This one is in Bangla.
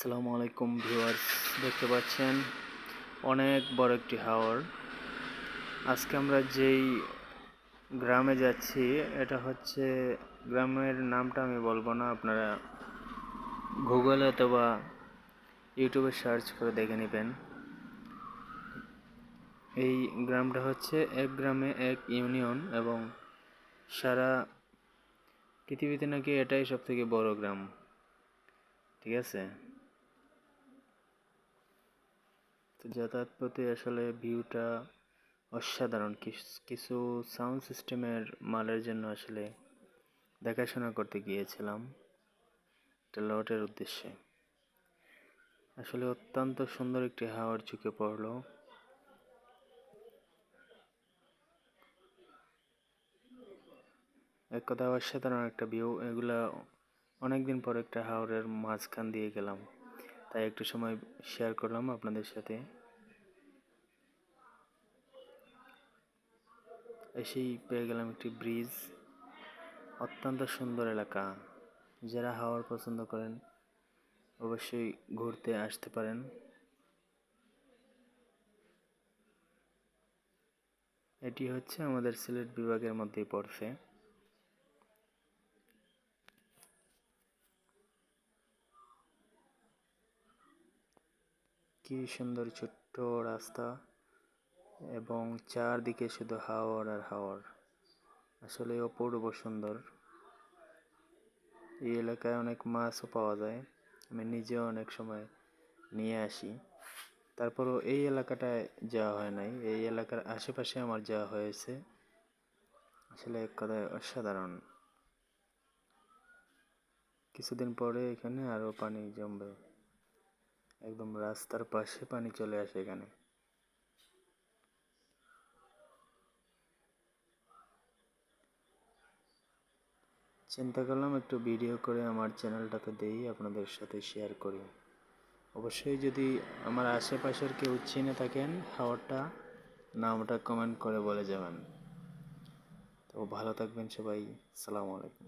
আসসালামু আলাইকুম ভিউয়ার্স, দেখতে পাচ্ছেন? অনেক বড় একটি হাওর। আজকে আমরা যেই গ্রামে যাচ্ছি, এটা হচ্ছে গ্রামের নামটা আমি বলব না, আপনারা গুগলে অথবা ইউটিউবে সার্চ করে দেখে নেবেন। এই গ্রামটা হচ্ছে এক গ্রামে এক ইউনিয়ন এবং সারা পৃথিবীতে নাকি এটাই সব থেকে বড় গ্রাম। ঠিক আছে? তো যাতায়াত পথে আসলে ভিউটা অসাধারণ। কিছু সাউন্ড সিস্টেমের মালের জন্য আসলে দেখাশোনা করতে গিয়েছিলাম। একটা লটের উদ্দেশ্যে। আসলে অত্যন্ত সুন্দর একটি হাওয়ার চোখে পড়ল। এক কথা অসাধারণ একটা ভিউ এগুলা অনেকদিন পর একটা হাওরের মাঝখান দিয়ে গেলাম। তাই একটু সময় শেয়ার করলাম আপনাদের সাথে। এসেই পেয়ে গেলাম একটি ব্রিজ অত্যন্ত সুন্দর এলাকা। যারা হাওয়ার পছন্দ করেন, অবশ্যই ঘুরতে আসতে পারেন। এটি হচ্ছে আমাদের সিলেট বিভাগের মধ্যেই পড়ছে। কি সুন্দর ছোট্ট রাস্তা এবং চারদিকে শুধু হাওয়ার আর হাওয়ার আসলে অপূর্ব সুন্দর। এই এলাকায় অনেক মাছও পাওয়া যায়। আমি নিজেও অনেক সময় নিয়ে আসি। তারপরও এই এলাকাটায় যাওয়া হয় নাই। এই এলাকার আশেপাশে আমার যাওয়া হয়েছে। আসলে এক কথায় অসাধারণ। কিছুদিন পরে এখানে আরও পানি জমবে। একদম রাস্তার পাশে পানি চলে আসে এখানে। চিন্তা করলাম একটু ভিডিও করে আমার চ্যানেলটাতে দেই, আপনাদের সাথে শেয়ার করি। অবশ্যই যদি আমার আশেপাশের কেউ চিনে থাকেন হাওয়ারটা নামটা কমেন্ট করে বলে যাবেন। তো ভালো থাকবেন সবাই, সালামু আলাইকুম।